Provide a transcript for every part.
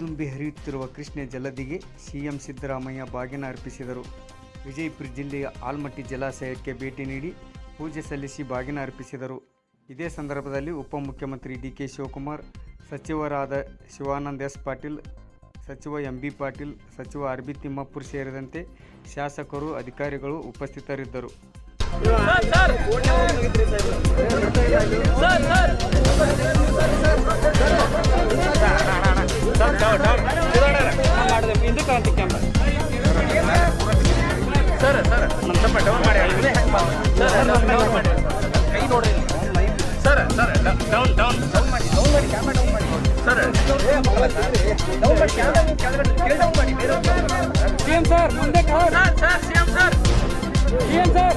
ತುಂಬಿ ಹರಿಯುತ್ತಿರುವ ಕೃಷ್ಣೆ ಜಲದಿಗೆ ಸಿಎಂ ಸಿದ್ದರಾಮಯ್ಯ ಬಾಗಿನ ಅರ್ಪಿಸಿದರು. ವಿಜಯಪುರ ಜಿಲ್ಲೆಯ ಆಲ್ಮಟ್ಟಿ ಜಲಾಶಯಕ್ಕೆ ಭೇಟಿ ನೀಡಿ ಪೂಜೆ ಸಲ್ಲಿಸಿ ಬಾಗಿನ ಅರ್ಪಿಸಿದರು. ಇದೇ ಸಂದರ್ಭದಲ್ಲಿ ಉಪಮುಖ್ಯಮಂತ್ರಿ ಡಿ ಕೆ ಶಿವಕುಮಾರ್, ಸಚಿವರಾದ ಶಿವಾನಂದ ಎಸ್ ಪಾಟೀಲ್, ಸಚಿವ ಎಂ ಬಿ ಪಾಟೀಲ್, ಸಚಿವ ಆರ್ ಬಿ ತಿಮ್ಮಾಪುರ್ ಸೇರಿದಂತೆ ಶಾಸಕರು, ಅಧಿಕಾರಿಗಳು ಉಪಸ್ಥಿತರಿದ್ದರು. ಸರ್ ಮಾಡಿ ಸರ್ ಸರ್ ಡೌನ್ ಮಾಡಿ ಸರ್ ಸರ್ ಸಿಎಂ ಸರ್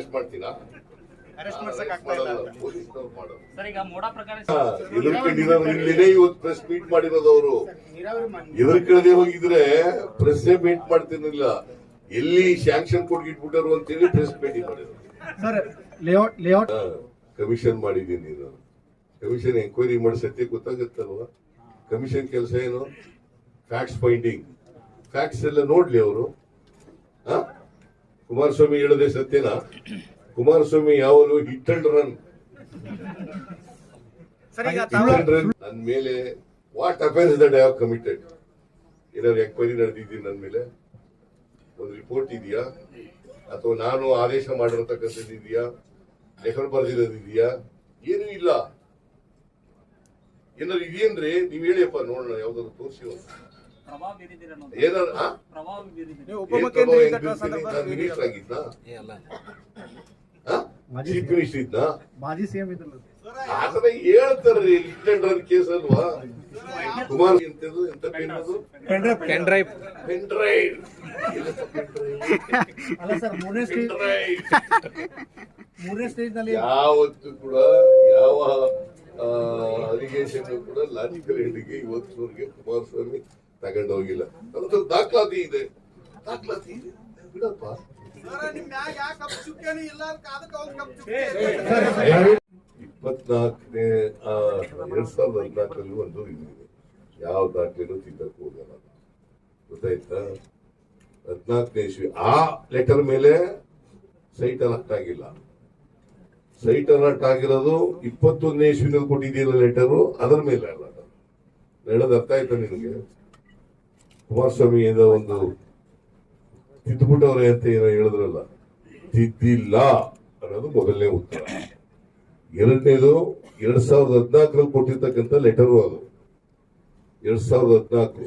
ಪ್ರಕಾರ ಮಾಡ್ತೀರಾ? ಇಲ್ಲಿನೇ ಇವತ್ತು ಪ್ರೆಸ್ ಮೀಟ್ ಮಾಡಿರೋದು ಅವರು. ಎದುರ್ಕಳದೆ ಹೋಗಿದ್ರೆ ಪ್ರೆಸ್ ಮೀಟ್ ಮಾಡ್ತಿರ್ಲಿಲ್ಲ. ಎಲ್ಲಿ ಶಾಂಕ್ಷನ್ ಅಂತ ಅಂತೇಳಿ ಪ್ರೆಸ್ ಮೀಟಿಂಗ್ ಮಾಡಿದ್ರು. ಕಮಿಷನ್ ಮಾಡಿದ್ದೀನಿ ನೀನು. ಕಮಿಷನ್ ಎಂಕ್ವೈರಿ ಮಾಡಿಸತ್ತೆ ಸತ್ಯ ಗೊತ್ತಾಗತ್ತಲ್ವಾ? ಕಮಿಷನ್ ಕೆಲಸ ಏನು? ಫ್ಯಾಕ್ಟ್ಸ್ ಫೈಂಡಿಂಗ್ ಫ್ಯಾಕ್ಟ್ಸ್ ಎಲ್ಲ ನೋಡ್ಲಿ ಅವರು. ಕುಮಾರಸ್ವಾಮಿ ಹೇಳದೆ ಸತ್ಯನಾ? ಕುಮಾರಸ್ವಾಮಿ ಯಾವಾಗಲೂ ಹಿಟ್ ಅಂಡ್ ರನ್ ನನ್ ನನ್ನ ಮೇಲೆ what offence that have committed ಏನಾದ್ರು ಎಕ್ವೈರಿ ನಡೆದಿದ್ದೀನಿ ನನ್ನ ಮೇಲೆ? ಒಂದು ರಿಪೋರ್ಟ್ ಇದೆಯಾ? ಅಥವಾ ನಾನು ಆದೇಶ ಮಾಡಿರತಕ್ಕಂಥದ್ದು ಇದೆಯಾ? ಲೆಖನ ಬರೆದಿರೋದಿದೆಯಾ ಏನು ಇಲ್ಲ. ಏನಾದ್ರು ಇದೆಯಂದ್ರೆ ನೀವ್ ಹೇಳಿಯಪ್ಪ ನೋಡೋಣ ಯಾವ್ದಾದ್ರು ತೋರಿಸಿ ಮಿನಿಸ್ಟರ್ ಚೀಫ್ ಮಿನಿಸ್ಟರ್ ಮಾಜಿ ಸಿಎಂ ಇದ್ರಲ್ಲ. ಆತರ ಹೇಳ್ತಾರ್ರಿ ಕೇಸ್ ಅಲ್ವಾ? ಕುಮಾರ್ ಎಂತದು ಎಂತ ಪೆನ್ ಡ್ರೈವ್. Pen drive. ಅಲ್ಲ ಸರ್ ಮೂರನೇ ಸ್ಟೇಜ್ ಮೂರನೇ ಸ್ಟೇಜ್ನಲ್ಲಿ ಯಾವತ್ತು ಕೂಡ ಯಾವ ಅಲಿಗೇಷನ್ ಕೂಡ ಲಾಜಿಕಲ್ ಹೇಳಿಕೆ ಇವತ್ತು ಕುಮಾರಸ್ವಾಮಿ ತಗೊಂಡು ಹೋಗಿಲ್ಲ ನಮ್ದು ದಾಖಲಾತಿ ಇದೆ ದಾಖಲಾತಿ ಇದೆ ಬಿಡಪ್ಪ ಇಪ್ಪತ್ನಾಲ್ಕನೇ ಎರಡ್ ಸಾವಿರದ ಹದಿನಾಲ್ಕರಲ್ಲಿ ಒಂದು ಇದೆ ಯಾವ ದಾಖಲೆನೂ ತಿದ್ದಕ್ಕೆ ಹೋಗಲ್ಲ ಗೊತ್ತಾಯ್ತಾ ಹದಿನಾಲ್ಕನೇ ಇಸ್ವಿ ಆ ಲೆಟರ್ ಮೇಲೆ ಸೈಟ್ ಅಲರ್ಟ್ ಆಗಿಲ್ಲ ಸೈಟ್ ಅಲರ್ಟ್ ಆಗಿರೋದು ಇಪ್ಪತ್ತೊಂದನೇ ಇಸ್ವಿನಲ್ಲಿ ಕೊಟ್ಟಿದ್ದೀರ ಲೆಟರು ಅದರ ಮೇಲೆ ಅಲ್ಲ ಹೇಳೋದು ಅರ್ಥ ಆಯ್ತಾ ನಿನಗೆ ಕುಮಾರಸ್ವಾಮಿ ಏನೋ ಒಂದು ತಿದ್ದುಬಿಟ್ಟವ್ರೆ ಅಂತ ಏನೋ ಹೇಳಿದ್ರಲ್ಲ ತಿದ್ದಿಲ್ಲ ಅನ್ನೋದು ಮೊದಲನೇ ಉತ್ತರ. ಎರಡನೇದು ಎರಡ್ ಸಾವಿರದ ಹದಿನಾಲ್ಕರಲ್ಲಿ ಕೊಟ್ಟಿರ್ತಕ್ಕಂಥ ಲೆಟರು ಅದು. ಎರಡ್ ಸಾವಿರದ ಹದಿನಾಲ್ಕು.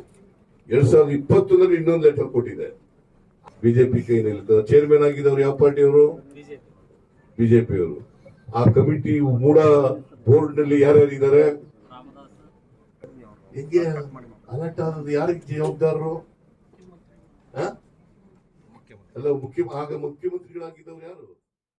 ಎರಡ್ ಸಾವಿರದ ಇಪ್ಪತ್ತೊಂದರಲ್ಲಿ ಇನ್ನೊಂದು ಲೆಟರ್ ಕೊಟ್ಟಿದೆ. ಬಿಜೆಪಿ ಕೈನಲ್ಲಿ ಚೇರ್ಮನ್ ಆಗಿದ್ದವ್ರು ಯಾವ ಪಾರ್ಟಿಯವರು? ಬಿಜೆಪಿಯವರು. ಆ ಕಮಿಟಿ ಮೂಡ ಬೋರ್ಡ್ನಲ್ಲಿ ಯಾರ್ಯಾರಿದ್ದಾರೆ ಹೆಂಗೆ? ಅಲರ್ಟ್ ಆದದ್ದು ಯಾರಿಗೆ ಜವಾಬ್ದಾರರು? ಆ? ಅಲ್ಲ ಮುಖ್ಯ ಆಗ ಮುಖ್ಯಮಂತ್ರಿಗಳಾಗಿದ್ದವ್ರು ಯಾರು?